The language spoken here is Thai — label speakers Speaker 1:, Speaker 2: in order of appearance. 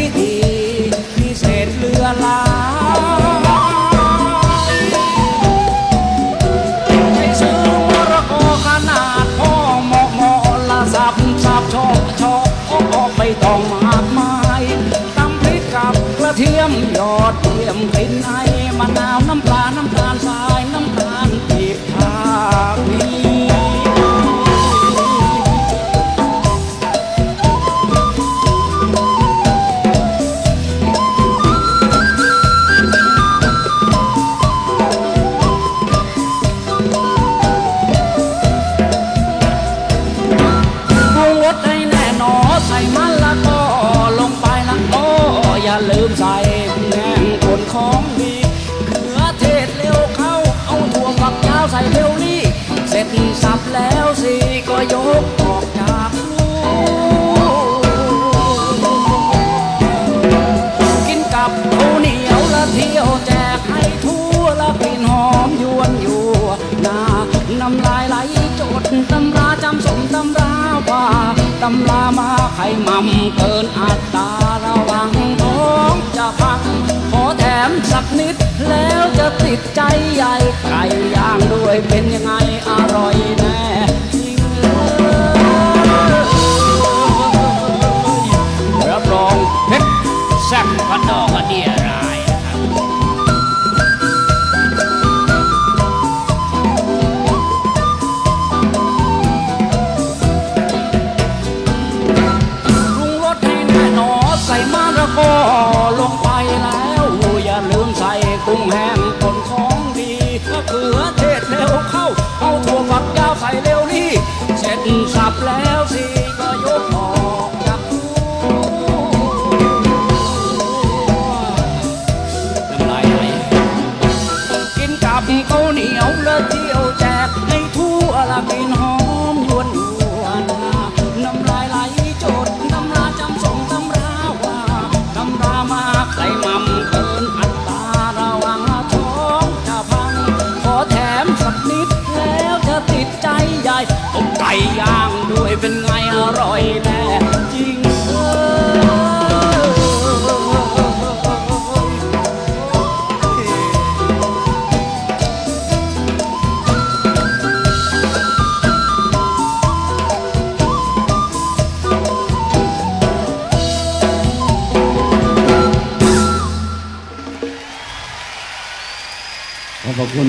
Speaker 1: วิธีพิเศเลือลาไปซื้อมรกอขนาดพ่อหมอกหมอละสับสับชอกชอกออกไปต้องมากมาตำพริกกับกระเทียมยอดเทียมกลิ่นไอมะนาวน้ำปลาน้ำตาลทรายน้ำ เสร็จสับแล้วสิก็ยกออกจากลูกกินกับข้าวเหนียวและเที่ยวแจกให้ทั่วและกลิ่นหอมยวนอยู่หนาน้ำลายไหลจดตำราจำสมตำราว่าตำรามาไข่มัมเกินอัตราระวังท้องจะพัง แถมสักนิด แล้วจะติดใจใหญ่ไก่ย่างด้วยเป็นยังไงอร่อยแน่ริงเลยรับรองเผ็ดแซ่บกระดอกกระเดียรายนะครับรุงรสให้แน่นอใส่มะระกอ ใจใหญ่เอาไก่ย่างด้วยเป็นไงอร่อยแน่จริงเออขอบพระคุณ